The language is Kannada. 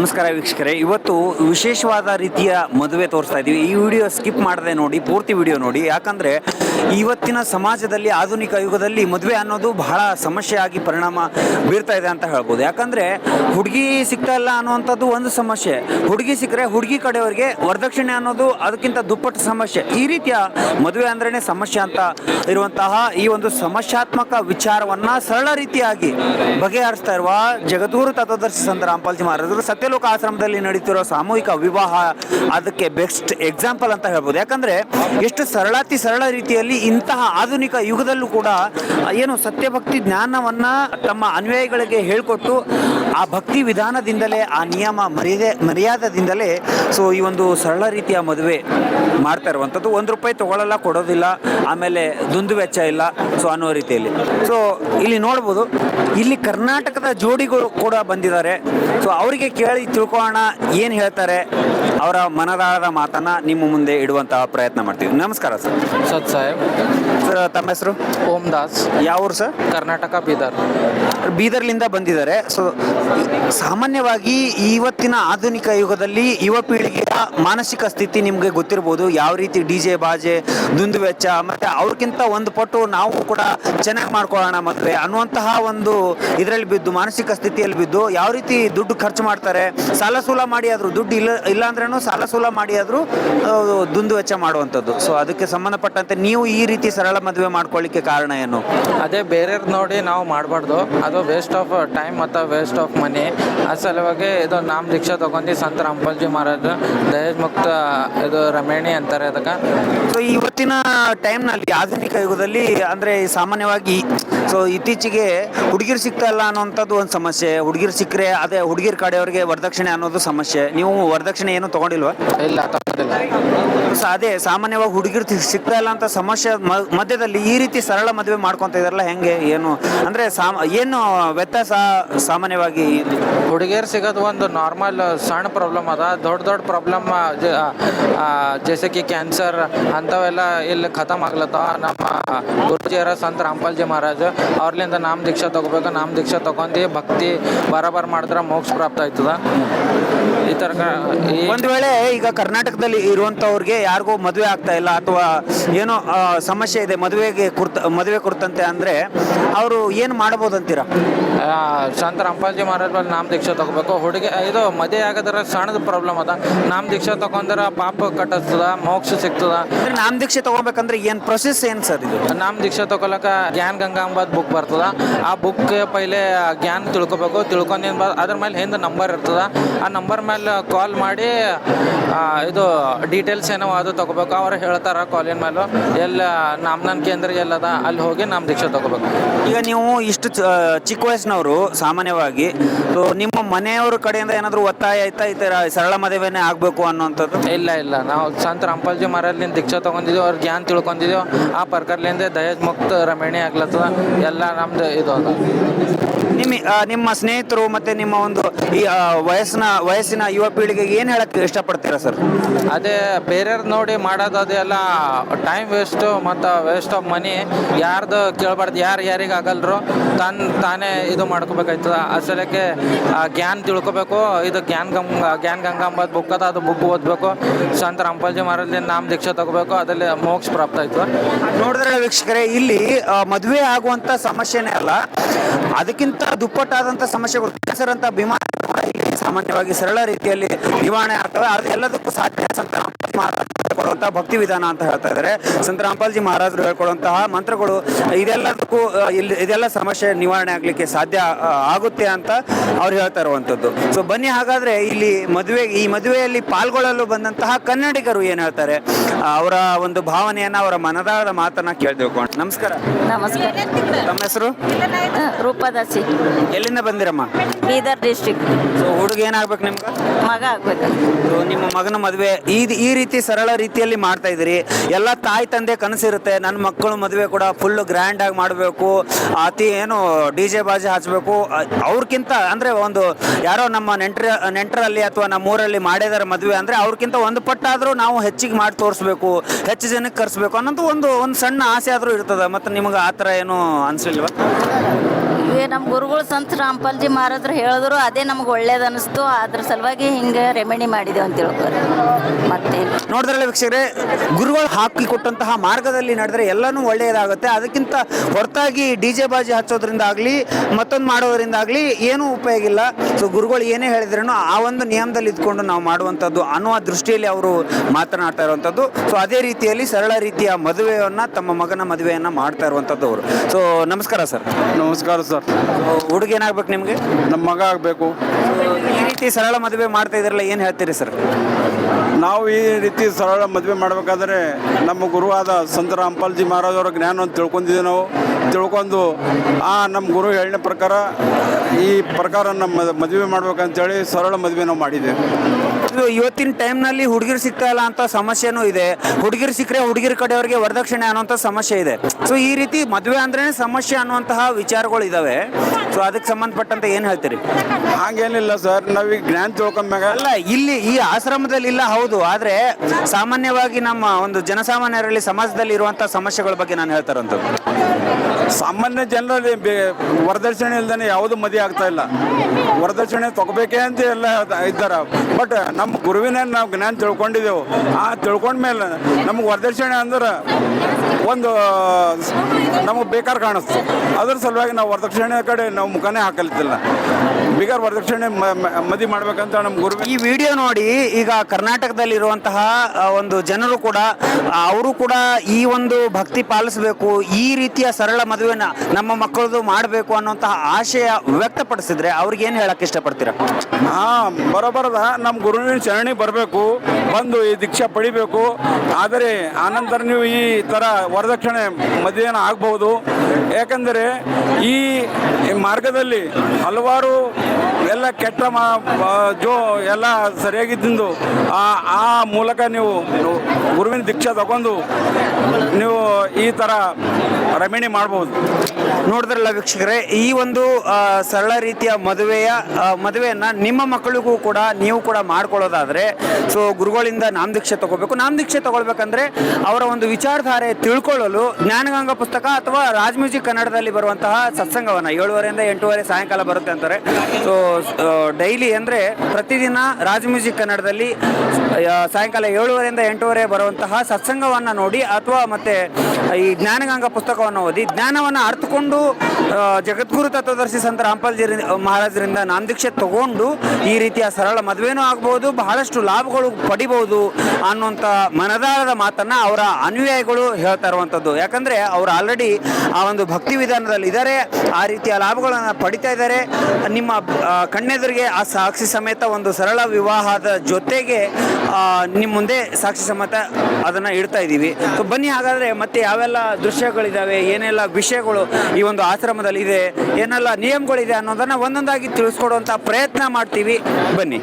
ನಮಸ್ಕಾರ ವೀಕ್ಷಕರೇ. ಇವತ್ತು ವಿಶೇಷವಾದ ರೀತಿಯ ಮದುವೆ ತೋರಿಸ್ತಾ ಇದ್ದೀವಿ ಈ ವಿಡಿಯೋ ಸ್ಕಿಪ್ ಮಾಡದೆ ನೋಡಿ, ಪೂರ್ತಿ ವಿಡಿಯೋ ನೋಡಿ. ಯಾಕಂದರೆ ಇವತ್ತಿನ ಸಮಾಜದಲ್ಲಿ, ಆಧುನಿಕ ಯುಗದಲ್ಲಿ ಮದುವೆ ಅನ್ನೋದು ಬಹಳ ಸಮಸ್ಯೆ ಆಗಿ ಪರಿಣಾಮ ಬೀರ್ತಾ ಇದೆ ಅಂತ ಹೇಳ್ಬೋದು. ಯಾಕಂದರೆ ಹುಡುಗಿ ಸಿಗ್ತಾ ಇಲ್ಲ ಅನ್ನುವಂಥದ್ದು ಒಂದು ಸಮಸ್ಯೆ. ಹುಡುಗಿ ಸಿಕ್ಕರೆ ಹುಡುಗಿ ಕಡೆಯವರಿಗೆ ವರದಕ್ಷಿಣೆ ಅನ್ನೋದು ಅದಕ್ಕಿಂತ ದುಪ್ಪಟ್ಟು ಸಮಸ್ಯೆ. ಈ ರೀತಿಯ ಮದುವೆ ಅಂದ್ರೇ ಸಮಸ್ಯೆ ಅಂತ ಇರುವಂತಹ ಈ ಒಂದು ಸಮಸ್ಯಾತ್ಮಕ ವಿಚಾರವನ್ನು ಸರಳ ರೀತಿಯಾಗಿ ಬಗೆಹರಿಸ್ತಾ ಇರುವ ಜಗದೂರು ತತ್ವದರ್ಶಿ ಸಂತ ರಾಮಪಾಲ್ಜಿ ಮಹಾರಾಜರು ಸತ್ಯಲೋಕ ಆಶ್ರಮದಲ್ಲಿ ನಡೀತಿರೋ ಸಾಮೂಹಿಕ ವಿವಾಹ ಅದಕ್ಕೆ ಬೆಸ್ಟ್ ಎಕ್ಸಾಂಪಲ್ ಅಂತ ಹೇಳ್ಬೋದು. ಯಾಕಂದ್ರೆ ಎಷ್ಟು ಸರಳಾತಿ ಸರಳ ರೀತಿಯಲ್ಲಿ ಇಂತಹ ಆಧುನಿಕ ಯುಗದಲ್ಲೂ ಕೂಡ ಏನು ಸತ್ಯಭಕ್ತಿ ಜ್ಞಾನವನ್ನ ತಮ್ಮ ಅನ್ವಯಗಳಿಗೆ ಹೇಳ್ಕೊಟ್ಟು ಆ ಭಕ್ತಿ ವಿಧಾನದಿಂದಲೇ, ಆ ನಿಯಮ ಮರ್ಯಾದೆ, ಮರ್ಯಾದದಿಂದಲೇ ಸೊ ಈ ಒಂದು ಸರಳ ರೀತಿಯ ಮದುವೆ ಮಾಡ್ತಾ ಇರುವಂಥದ್ದು. ಒಂದು ರೂಪಾಯಿ ತಗೊಳ್ಳಲ್ಲ ಕೊಡೋದಿಲ್ಲ, ಆಮೇಲೆ ದುಂದು ವೆಚ್ಚ ಇಲ್ಲ, ಸೊ ಅನ್ನೋ ರೀತಿಯಲ್ಲಿ. ಸೊ ಇಲ್ಲಿ ನೋಡ್ಬೋದು, ಇಲ್ಲಿ ಕರ್ನಾಟಕದ ಜೋಡಿಗಳು ಕೂಡ ಬಂದಿದ್ದಾರೆ. ಸೊ ಅವರಿಗೆ ಕೇಳಿ ತಿಳ್ಕೊಳ್ಳೋಣ ಏನು ಹೇಳ್ತಾರೆ ಅವರ ಮನದಾಳದ ಮಾತನ್ನ ನಿಮ್ಮ ಮುಂದೆ ಇಡುವಂತಹ ಪ್ರಯತ್ನ ಮಾಡ್ತೀವಿ. ನಮಸ್ಕಾರ ಸರ್. ಸತ್ ಸಾಹೇಬ್. ಸರ್ ತಮ್ಮ ಹೆಸರು? ಓಂ ದಾಸ್. ಯಾವ ಊರು ಸರ್? ಕರ್ನಾಟಕ ಬೀದರ್. ಬೀದರ್ಲಿಂದ ಬಂದಿದ್ದಾರೆ. ಸೊ ಸಾಮಾನ್ಯವಾಗಿ ಇವತ್ತಿನ ಆಧುನಿಕ ಯುಗದಲ್ಲಿ ಯುವ ಪೀಳಿಗೆಯ ಮಾನಸಿಕ ಸ್ಥಿತಿ ನಿಮಗೆ ಗೊತ್ತಿರ್ಬೋದು, ಯಾವ ರೀತಿ ಡಿ ಜೆ ಬಾಜೆ, ದುಂದು ವೆಚ್ಚ, ಮತ್ತೆ ಅವ್ರಿಗಿಂತ ಒಂದು ಪಟ್ಟು ನಾವು ಕೂಡ ಚೆನ್ನಾಗಿ ಮಾಡ್ಕೊಳ್ಳೋಣ ಮದುವೆ ಅನ್ನುವಂತಹ ಒಂದು ಇದರಲ್ಲಿ ಬಿದ್ದು, ಮಾನಸಿಕ ಸ್ಥಿತಿಯಲ್ಲಿ ಬಿದ್ದು ಯಾವ ರೀತಿ ದುಡ್ಡು ಖರ್ಚು ಮಾಡ್ತಾರೆ, ಸಾಲ ಸೂಲ ಮಾಡಿ ಆದರೂ ದುಡ್ಡು ಇಲ್ಲ ಇಲ್ಲ ಅಂದ್ರೂ ಸಾಲ ಸೂಲ ಮಾಡಿ ಆದರೂ ದುಂದು ವೆಚ್ಚ ಮಾಡುವಂಥದ್ದು. ಸೊ ಅದಕ್ಕೆ ಸಂಬಂಧಪಟ್ಟಂತೆ ನೀವು ಈ ರೀತಿ ಸರಳ ಮದುವೆ ಮಾಡ್ಕೊಳ್ಳಿಕ್ಕೆ ಕಾರಣ ಏನು? ಅದೇ ಬೇರೆಯವ್ರು ನೋಡಿ ನಾವು ಮಾಡಬಾರ್ದು. ಅದು ವೇಸ್ಟ್ ಆಫ್ ಟೈಮ್ ಮತ್ತು ವೇಸ್ಟ್ ಆಫ್ ಮನಿ ಆ ಸಲುವಾಗಿ ಇದು ನಾಮ ದೀಕ್ಷಾ ತಗೊಂಡು ಸಂತ ಅಂಪಲ್ಜಿ ಮಹಾರಾಜ್ ದಹೇಜ್ ಮುಕ್ತ ಇದು ರಮೇಣಿ ಅಂತಾರೆ ಅದಕ್ಕೆ. ಸೊ ಇವತ್ತಿನ ಟೈಮ್ನಲ್ಲಿ ಆಧುನಿಕ ಯುಗದಲ್ಲಿ ಅಂದರೆ ಸಾಮಾನ್ಯವಾಗಿ ಸೊ ಇತ್ತೀಚೆಗೆ ಹುಡುಗಿರು ಸಿಗ್ತಾ ಇಲ್ಲ ಅನ್ನೋಂಥದ್ದು ಒಂದು ಸಮಸ್ಯೆ. ಹುಡುಗಿರು ಸಿಕ್ಕರೆ ಅದೇ ಹುಡುಗಿರ ಕಡೆಯವರಿಗೆ ವರದಕ್ಷಿಣೆ ಅನ್ನೋದು ಸಮಸ್ಯೆ. ನೀವು ವರದಕ್ಷಿಣೆ ಏನು ತೊಗೊಂಡಿಲ್ವಾ? ಇಲ್ಲ ತಪ್ಪದಿಲ್ಲ ಸೊ ಅದೇ ಸಾಮಾನ್ಯವಾಗಿ ಹುಡುಗಿರು ಸಿಗ್ತಾ ಇಲ್ಲ ಅಂತ ಸಮಸ್ಯೆ ಮಧ್ಯದಲ್ಲಿ ಈ ರೀತಿ ಸರಳ ಮದುವೆ ಮಾಡ್ಕೊತ ಇದಾರಲ್ಲ ಹೆಂಗೆ ಏನು? ಅಂದರೆ ಸಾಮ ಏನು ವ್ಯತ್ಯಾಸ ಸಾಮಾನ್ಯವಾಗಿ? ಹುಡುಗಿಯರು ಸಿಗೋದು ಒಂದು ನಾರ್ಮಲ್ ಸಣ್ಣ ಪ್ರಾಬ್ಲಮ್ ಅದ. ದೊಡ್ಡ ದೊಡ್ಡ ಪ್ರಾಬ್ಲಮ್ ಜೈಸೆ ಕಿ ಕ್ಯಾನ್ಸರ್ ಅಂಥವೆಲ್ಲ ಇಲ್ಲಿ ಖತಮ್ ಆಗ್ಲತ್ತಾವ ನಮ್ಮ ಗುರುಜಿಯರ ಸಂತ ರಾಮ್ಪಾಲ್ಜಿ ಮಹಾರಾಜ, ಅವ್ರಲಿಂದ ನಾಮ ದೀಕ್ಷಾ ತಗೋಬೇಕು, ನಾಮ ದೀಕ್ಷಾ ತಗೊಂಡು ಭಕ್ತಿ ಬರಬರ್ ಮಾಡಿದ್ರೆ ಮೋಕ್ಷ ಪ್ರಾಪ್ತ ಆಯ್ತದ. ಈ ಥರ ಒಂದು ವೇಳೆ ಈಗ ಕರ್ನಾಟಕದಲ್ಲಿ ಇರುವಂತವ್ರಿಗೆ ಯಾರಿಗೂ ಮದುವೆ ಆಗ್ತಾ ಇಲ್ಲ ಅಥವಾ ಏನೋ ಸಮಸ್ಯೆ ಇದೆ ಮದುವೆಗೆ ಕುರ್ತ ಮದುವೆ ಕುರ್ತಂತೆ ಅಂದ್ರೆ ಅವರು ಏನು ಮಾಡಬಹುದು ಅಂತೀರಾ ಸಂತ ರಾಮಪಾಲ್ಜಿ ಮಹಾರಾಜ್ ಮೇಲೆ ನಾಮ ದೀಕ್ಷೆ ತಗೋಬೇಕು. ಹುಡುಗಿ ಇದು ಮದುವೆ ಆಗದ್ರ ಸಣ್ಣದ ಪ್ರಾಬ್ಲಮ್ ಅದ. ನಾಮ ದೀಕ್ಷೆ ತಗೊಂಡ್ರ ಪಾಪ ಕಟ್ಟಿಸ್ತದ ಮೋಕ್ಷ ಸಿಗ್ತದ. ನಾಮ ದೀಕ್ಷೆ ತಗೋಬೇಕಂದ್ರೆ ಏನು ಪ್ರೊಸೆಸ್ ಏನು ಸರ್ ಇದು? ನಾಮ ದೀಕ್ಷೆ ತಗೊಳಕ ಜ್ಞಾನ ಗಂಗಾ ಅಂಬದ್ ಬುಕ್ ಬರ್ತದ. ಆ ಬುಕ್ ಪೈಲೆ ಜ್ಞಾನ ತಿಳ್ಕೊಬೇಕು. ತಿಳ್ಕೊಂಡಿನ ಬಾದ್ ಅದ್ರ ಮೇಲೆ ಹಿಂದೆ ನಂಬರ್ ಇರ್ತದ. ಆ ನಂಬರ್ ಮೇಲೆ ಕಾಲ್ ಮಾಡಿ ಇದು ಡೀಟೇಲ್ಸ್ ಏನೋ ಅದು ತಗೋಬೇಕು. ಅವ್ರು ಹೇಳ್ತಾರ ಕಾಲಿನ ಮೇಲೆ. ಎಲ್ಲ ನಾಮನನ್ ಕೇಂದ್ರ ಎಲ್ಲದ ಅಲ್ಲಿ ಹೋಗಿ ನಾಮ ದೀಕ್ಷೆ ತಗೋಬೇಕು. ಈಗ ನೀವು ಇಷ್ಟು ಚಿಕ್ಕ ವಯಸ್ಸಿನವರು ಸಾಮಾನ್ಯವಾಗಿ ಸೊ ನಿಮ್ಮ ಮನೆಯವ್ರ ಕಡೆಯಿಂದ ಏನಾದರೂ ಒತ್ತಾಯ ಆಯ್ತಾ? ಇತರ ಥರ ಸರಳ ಮದುವೆನೇ ಆಗಬೇಕು ಅನ್ನೋಂಥದ್ದು ಇಲ್ಲ ಇಲ್ಲ. ನಾವು ಸಂತ ರಾಮಪಾಲ್ಜಿ ಮಹಾರಾಜ್ಲಿಂದ ದೀಕ್ಷೆ ತೊಗೊಂಡಿದ್ದೀವಿ ಅವ್ರ ಜ್ಞಾನ ತಿಳ್ಕೊಂಡಿದ್ದೀವಿ ಆ ಪರ್ಕರ್ಲಿಂದ ದಯಜ್ ಮುಕ್ತ ರಮಣಿ ಆಗ್ಲತ್ತದ. ಎಲ್ಲ ನಮ್ದು ಇದು ಅದ. ನಿಮ್ಮ ನಿಮ್ಮ ಸ್ನೇಹಿತರು ಮತ್ತೆ ನಿಮ್ಮ ಒಂದು ಈ ವಯಸ್ಸಿನ ವಯಸ್ಸಿನ ಯುವ ಪೀಳಿಗೆಗೆ ಏನು ಹೇಳಕ್ಕೆ ಇಷ್ಟಪಡ್ತೀರಾ ಸರ್? ಅದೇ ಬೇರೆಯವ್ರು ನೋಡಿ ಮಾಡೋದು ಅದೆಲ್ಲ ಟೈಮ್ ವೇಸ್ಟು ಮತ್ತು ವೇಸ್ಟ್ ಆಫ್ ಮನಿ ಯಾರ್ದು ಕೇಳಬಾರ್ದು ಯಾರು ಯಾರಿಗೆ ಆಗಲ್ರು ತಾನೇ ಇದು ಮಾಡ್ಕೋಬೇಕಾಯ್ತದ. ಅಸಲಕ್ಕೆ ಜ್ಞಾನ ತಿಳ್ಕೊಬೇಕು ಇದು ಜ್ಞಾನ ಗಂಗ ಜ್ಞಾನ ಗಂಗಾ ಅಂಬದು ಬುಕ್ ಅದ ಅದು ಬುಕ್ ಓದಬೇಕು. ಸಂತ ರಾಮಪಾಲ್ಜಿ ಮಹಾರಾಜ್ ನಾಮ ದೀಕ್ಷೆ ತಗೋಬೇಕು ಅದರಲ್ಲಿ ಮೋಕ್ಷ ಪ್ರಾಪ್ತ ಆಯ್ತು ನೋಡಿದ್ರೆ ವೀಕ್ಷಕರೇ ಇಲ್ಲಿ ಮದುವೆ ಆಗುವಂತ ಸಮಸ್ಯೆನೇ ಅಲ್ಲ ಅದಕ್ಕಿಂತ ದುಪ್ಪಟ್ಟಾದಂಥ ಸಮಸ್ಯೆಗಳು ಸರ್ ಅಂತ ಬಿಮಾರಿ ಸಾಮಾನ್ಯವಾಗಿ ಸರಳ ರೀತಿಯಲ್ಲಿ ನಿವಾರಣೆ ಆಗ್ತವೆ. ಅದು ಎಲ್ಲದಕ್ಕೂ ಸಾಧ್ಯ ಸಂತ ರಾಮಪಾಲ್ಜಿ ಮಹಾರಾಜರು ಹೇಳ್ಕೊಡುವಂತಹ ಭಕ್ತಿ ವಿಧಾನ ಅಂತ ಹೇಳ್ತಾ ಇದ್ದಾರೆ. ಸಂತ ರಾಮಪಾಲ್ಜಿ ಮಹಾರಾಜರು ಹೇಳ್ಕೊಡುವಂತಹ ಮಂತ್ರಗಳು ಇದೆಲ್ಲದಕ್ಕೂ ಇಲ್ಲಿ ಇದೆಲ್ಲ ಸಮಸ್ಯೆ ನಿವಾರಣೆ ಆಗಲಿಕ್ಕೆ ಸಾಧ್ಯ ಆಗುತ್ತೆ ಅಂತ ಅವ್ರು ಹೇಳ್ತಾ ಇರುವಂಥದ್ದು. ಸೊ ಬನ್ನಿ ಹಾಗಾದ್ರೆ ಇಲ್ಲಿ ಮದುವೆ ಈ ಮದುವೆಯಲ್ಲಿ ಪಾಲ್ಗೊಳ್ಳಲು ಬಂದಂತಹ ಕನ್ನಡಿಗರು ಏನು ಹೇಳ್ತಾರೆ? ಅವರ ಒಂದು ಭಾವನೆಯನ್ನ ಅವರ ಮನದಾಳದ ಮಾತನ್ನ ಕೇಳ್ತಿಳ್ಕೊಂಡು ನಮಸ್ಕಾರ. ನಮಸ್ಕಾರ. ತಮ್ಮ ಹೆಸರು? ರೂಪದಾಸಿ ಎಲ್ಲಿಂದ ಬಂದಿರಮ್ಮ? ಬೀದರ್ ಡಿಸ್ಟ್ರಿಕ್ಟ್ ಸೊ ಹುಡುಗ ಏನಾಗ್ಬೇಕು ನಿಮ್ಗೆ? ಮಗ ಆಗ್ಬೇಕು. ನಿಮ್ಮ ಮಗನ ಮದುವೆ ಈ ಈ ರೀತಿ ಸರಳ ರೀತಿಯಲ್ಲಿ ಮಾಡ್ತಾ ಇದ್ದೀರಿ. ಎಲ್ಲ ತಾಯಿ ತಂದೆ ಕನಸಿರುತ್ತೆ. ನನ್ನ ಮಕ್ಕಳು ಮದುವೆ ಕೂಡ ಫುಲ್ ಗ್ರ್ಯಾಂಡ್ ಆಗಿ ಮಾಡಬೇಕು. ಅತಿ ಏನು ಡಿ ಜೆ ಬಾಜಿ ಹಚ್ಚಬೇಕು ಅವ್ರಕ್ಕಿಂತ ಅಂದ್ರೆ ಒಂದು ಯಾರೋ ನಮ್ಮ ನೆಂಟರ ನೆಂಟರಲ್ಲಿ ಅಥವಾ ನಮ್ಮ ಊರಲ್ಲಿ ಮಾಡಿದಾರೆ ಮದುವೆ ಅಂದ್ರೆ ಅವ್ರಕ್ಕಿಂತ ಒಂದು ಪಟ್ಟಾದರೂ ನಾವು ಹೆಚ್ಚಿಗೆ ಮಾಡಿ ತೋರಿಸ್ಬೇಕು. ಹೆಚ್ಚು ಜನಕ್ಕೆ ಕರೆಸ್ಬೇಕು ಅನ್ನೋದು ಒಂದು ಒಂದು ಸಣ್ಣ ಆಸೆ ಆದರೂ ಇರ್ತದೆ. ಮತ್ತು ನಿಮ್ಗೆ ಆ ಥರ ಏನು ಅನ್ಸಲಿಲ್ವಾ ಇವೇ ನಮ್ಮ ಗುರುಗಳು ಸಂತ ರಾಮಪಾಲ್ಜಿ ಮಹಾರಾಜರು ಹೇಳಿದ್ರು ಅದೇ ನಮ್ಗೆ ಒಳ್ಳೇದು ಅನಿಸ್ತು ಅದ್ರ ಸಲುವಾಗಿ ಹಿಂಗೆ ರೆಮಿಡಿ ಮಾಡಿದೆ ಅಂತ ತಿಳ್ಕೊರಿ ಮತ್ತೆ ನೋಡಿದ್ರಲ್ಲ ವೀಕ್ಷಕರೇ ಗುರುಗಳು ಹಾಕಿಕೊಟ್ಟಂತಹ ಮಾರ್ಗದಲ್ಲಿ ನಡೆದ್ರೆ ಎಲ್ಲನೂ ಒಳ್ಳೆಯದಾಗುತ್ತೆ. ಅದಕ್ಕಿಂತ ಹೊರತಾಗಿ ಡಿ ಜೆ ಬಾಜಿ ಹಚ್ಚೋದ್ರಿಂದ ಆಗಲಿ ಮತ್ತೊಂದು ಮಾಡೋದ್ರಿಂದ ಆಗಲಿ ಏನೂ ಉಪಯೋಗ ಇಲ್ಲ. ಸೊ ಗುರುಗಳು ಏನೇ ಹೇಳಿದ್ರೂ ಆ ಒಂದು ನಿಯಮದಲ್ಲಿ ಇದ್ಕೊಂಡು ನಾವು ಮಾಡುವಂಥದ್ದು ಅನ್ನುವ ದೃಷ್ಟಿಯಲ್ಲಿ ಅವರು ಮಾತನಾಡ್ತಾ ಇರುವಂಥದ್ದು. ಸೊ ಅದೇ ರೀತಿಯಲ್ಲಿ ಸರಳ ರೀತಿಯ ಮದುವೆಯನ್ನು ತಮ್ಮ ಮಗನ ಮದುವೆಯನ್ನು ಮಾಡ್ತಾ ಇರುವಂಥದ್ದು ಅವರು. ಸೊ ನಮಸ್ಕಾರ ಸರ್. ನಮಸ್ಕಾರ ಸರ್. ಹುಡುಗ ಏನಾಗ್ಬೇಕು ನಿಮಗೆ? ನಮ್ಮ ಮಗ ಆಗಬೇಕು. ಈ ರೀತಿ ಸರಳ ಮದುವೆ ಮಾಡ್ತಾ ಇದ್ರಲ್ಲ ಏನು ಹೇಳ್ತೀರಿ ಸರ್? ನಾವು ಈ ರೀತಿ ಸರಳ ಮದುವೆ ಮಾಡಬೇಕಾದ್ರೆ ನಮ್ಮ ಗುರುವಾದ ಸಂತ ರಾಮ್ಪಾಲ್ಜಿ ಮಹಾರಾಜವರ ಜ್ಞಾನವನ್ನು ತಿಳ್ಕೊಂಡಿದ್ದೀವಿ ನಾವು. ತಿಳ್ಕೊಂಡು, ಆ, ನಮ್ಮ ಗುರು ಹೇಳಿನ ಪ್ರಕಾರ ಈ ಪ್ರಕಾರ ನಮ್ಮ ಮದುವೆ ಮಾಡ್ಬೇಕಂತೇಳಿ ಸರಳ ಮದುವೆ ನಾವು ಮಾಡಿದ್ದೇವೆ. ಇದು ಇವತ್ತಿನ ಟೈಮ್ನಲ್ಲಿ ಹುಡುಗಿರು ಸಿಗ್ತಾ ಇಲ್ಲ ಅಂತ ಸಮಸ್ಯೆನೂ ಇದೆ. ಹುಡುಗಿರು ಸಿಕ್ಕರೆ ಹುಡುಗಿರ ಕಡೆಯವರಿಗೆ ವರದಕ್ಷಿಣೆ ಅನ್ನೋಂಥ ಸಮಸ್ಯೆ ಇದೆ. ಸೊ ಈ ರೀತಿ ಮದುವೆ ಅಂದ್ರೆ ಸಮಸ್ಯೆ ಅನ್ನುವಂತಹ ವಿಚಾರಗಳು ಇದಾವೆ ಸೊ ಅದಕ್ಕೆ ಸಂಬಂಧಪಟ್ಟಂತೆ ಏನು ಹೇಳ್ತೀರಿ? ಹಾಗೇನಿಲ್ಲ ಸರ್. ನಾವೀಗ ಜ್ಞಾನ ತಿಳ್ಕೊಂಬಾಗ ಅಲ್ಲ ಇಲ್ಲಿ ಈ ಆಶ್ರಮದಲ್ಲಿ ಇಲ್ಲ ಹೌದು. ಆದ್ರೆ ಸಾಮಾನ್ಯವಾಗಿ ನಮ್ಮ ಒಂದು ಜನಸಾಮಾನ್ಯರಲ್ಲಿ ಸಮಾಜದಲ್ಲಿ ಇರುವಂತಹ ಸಮಸ್ಯೆಗಳ ಬಗ್ಗೆ ನಾನು ಹೇಳ್ತಾರಂತ. ಸಾಮಾನ್ಯ ಜನರಲ್ಲಿ ಬೇ- ವರದಕ್ಷಿಣೆ ಇಲ್ದೇ ಯಾವುದು ಮದುವೆ ಆಗ್ತಾ ಇಲ್ಲ. ವರದಕ್ಷಿಣೆ ತಗೋಬೇಕೇ ಅಂತ ಎಲ್ಲ ಇದ್ದಾರೆ. ಬಟ್ ನಮ್ಮ ಗುರುವಿನ ನಾವು ಜ್ಞಾನ ತಿಳ್ಕೊಂಡಿದ್ದೆವು. ಆ ತಿಳ್ಕೊಂಡ್ಮೇಲೆ ನಮಗೆ ವರದಕ್ಷಿಣೆ ಅಂದ್ರೆ ಒಂದು, ನಮಗೆ ಬೇಕಾರ ಕಾಣಿಸ್ತು. ಅದ್ರ ಸಲುವಾಗಿ ನಾವು ವರದಕ್ಷಿಣೆ ಕಡೆ ನಾವು ಮುಖನೇ ಹಾಕಲಿತ್ತಿಲ್ಲ ಬೇಕಾದ್ರೆ ವರದಕ್ಷಿಣೆ ಮದಿ ಮಾಡ್ಬೇಕಂತ ನಮ್ಮ ಗುರು ಈ ವಿಡಿಯೋ ನೋಡಿ ಈಗ ಕರ್ನಾಟಕದಲ್ಲಿ ಇರುವಂತಹ ಒಂದು ಜನರು ಕೂಡ ಅವರು ಕೂಡ ಈ ಒಂದು ಭಕ್ತಿ ಪಾಲಿಸಬೇಕು ಈ ರೀತಿಯ ಸರಳ ಮದುವೆನ ನಮ್ಮ ಮಕ್ಕಳದು ಮಾಡಬೇಕು ಅನ್ನುವಂತಹ ಆಶಯ ವ್ಯಕ್ತಪಡಿಸಿದ್ರೆ ಅವ್ರಿಗೆ ಏನು ಹೇಳಕ್ ಇಷ್ಟಪಡ್ತೀರಾ? ಹಾ ಬರೋಬರದ ನಮ್ಮ ಗುರುವಿನ ಶರಣಿ ಬರಬೇಕು ಬಂದು ಈ ದೀಕ್ಷಾ ಪಡಿಬೇಕು. ಆದರೆ ಆನಂತರ ನೀವು ಈ ಥರ ವರದಕ್ಷಿಣೆ ಮದುವೆನ ಆಗ್ಬಹುದು. ಯಾಕಂದರೆ ಈ ಮಾರ್ಗದಲ್ಲಿ ಹಲವಾರು ಎಲ್ಲ ಕೆಟ್ಟ ಜೋ ಎಲ್ಲ ಸರಿಯಾಗಿದ್ದು ಆ ಆ ಮೂಲಕ ನೀವು ಗುರುವಿನ ದೀಕ್ಷೆ ತಗೊಂಡು, ನೀವು ಈ ಥರ ರಮಣಿ ಮಾಡಬಹುದು ನೋಡಿದ್ರಲ್ಲ ವೀಕ್ಷಕರೇ, ಈ ಒಂದು ಸರಳ ರೀತಿಯ ಮದುವೆಯ ಮದುವೆಯನ್ನು ನಿಮ್ಮ ಮಕ್ಕಳಿಗೂ ಕೂಡ, ನೀವು ಕೂಡ ಮಾಡ್ಕೊಳ್ಳೋದಾದ್ರೆ, ಸೊ ಗುರುಗಳಿಂದ ನಾಮದೀಕ್ಷೆ ತಗೋಬೇಕು. ನಾಮದೀಕ್ಷೆ ತಗೊಳ್ಬೇಕಂದ್ರೆ ಅವರ ಒಂದು ವಿಚಾರಧಾರೆ ತಿಳ್ಕೊಳ್ಳಲು ಜ್ಞಾನಗಂಗಾ ಪುಸ್ತಕ ಅಥವಾ ರಾಜ್ ಮ್ಯೂಸಿಕ್ ಕನ್ನಡದಲ್ಲಿ ಬರುವಂತಹ ಸತ್ಸಂಗವನ್ನ ಏಳುವರೆಯಿಂದ ಎಂಟೂವರೆ ಸಾಯಂಕಾಲ ಬರುತ್ತೆ ಅಂತಾರೆ. ಸೊ ಡೈಲಿ ಅಂದ್ರೆ ಪ್ರತಿದಿನ ರಾಜ್ ಮ್ಯೂಸಿಕ್ ಕನ್ನಡದಲ್ಲಿ ಸಾಯಂಕಾಲ ಏಳುವರೆಯಿಂದ ಎಂಟೂವರೆ ಬರುವಂತಹ ಸತ್ಸಂಗವನ್ನ ನೋಡಿ, ಅಥವಾ ಮತ್ತೆ ಈ ಜ್ಞಾನಗಂಗಾ ಪುಸ್ತಕವನ್ನು ಓದಿ ಜ್ಞಾನವನ್ನು ಅರ್ಥಕೊಂಡು ಜಗದ್ಗುರು ತತ್ವದರ್ಶಿ ಸಂತ ರಾಮ್ಪಾಲ್ಜಿ ಮಹಾರಾಜರಿಂದ ನಾಮದೀಕ್ಷೆ ತಗೊಂಡು ಈ ರೀತಿಯ ಸರಳ ಮದುವೆನೂ ಆಗ್ಬೋದು, ಬಹಳಷ್ಟು ಲಾಭಗಳು ಪಡಿಬಹುದು ಅನ್ನುವಂಥ ಮನದಾರದ ಮಾತನ್ನು ಅವರ ಅನುಯಾಯಿಗಳು ಹೇಳ್ತಾ ಇರುವಂಥದ್ದು. ಯಾಕಂದರೆ ಅವರು ಆಲ್ರೆಡಿ ಆ ಒಂದು ಭಕ್ತಿ ವಿಧಾನದಲ್ಲಿ ಇದ್ದಾರೆ ಆ ರೀತಿಯ ಲಾಭಗಳನ್ನು ಪಡಿತಾ ಇದ್ದಾರೆ ನಿಮ್ಮ ಕಣ್ಣೆದುರಿಗೆ ಆ ಸಾಕ್ಷಿ ಸಮೇತ ಒಂದು ಸರಳ ವಿವಾಹದ ಜೊತೆಗೆ ನಿಮ್ಮ ಮುಂದೆ ಸಾಕ್ಷಿ ಸಮೇತ ಅದನ್ನು ಇಡ್ತಾ ಇದ್ದೀವಿ ಸೊ ಬನ್ನಿ ಹಾಗಾದ್ರೆ ಮತ್ತೆ ಯಾವೆಲ್ಲ ದೃಶ್ಯಗಳಿದ್ದಾವೆ ಏನೆಲ್ಲ ವಿಷಯಗಳು ಈ ಒಂದು ಆಶ್ರಮದಲ್ಲಿ ಇದೆ ಏನೆಲ್ಲ ನಿಯಮಗಳಿದೆ ಅನ್ನೋದನ್ನ ಒಂದೊಂದಾಗಿ ತಿಳಿಸ್ಕೊಡುವಂತ ಪ್ರಯತ್ನ ಮಾಡ್ತೀವಿ. ಬನ್ನಿ.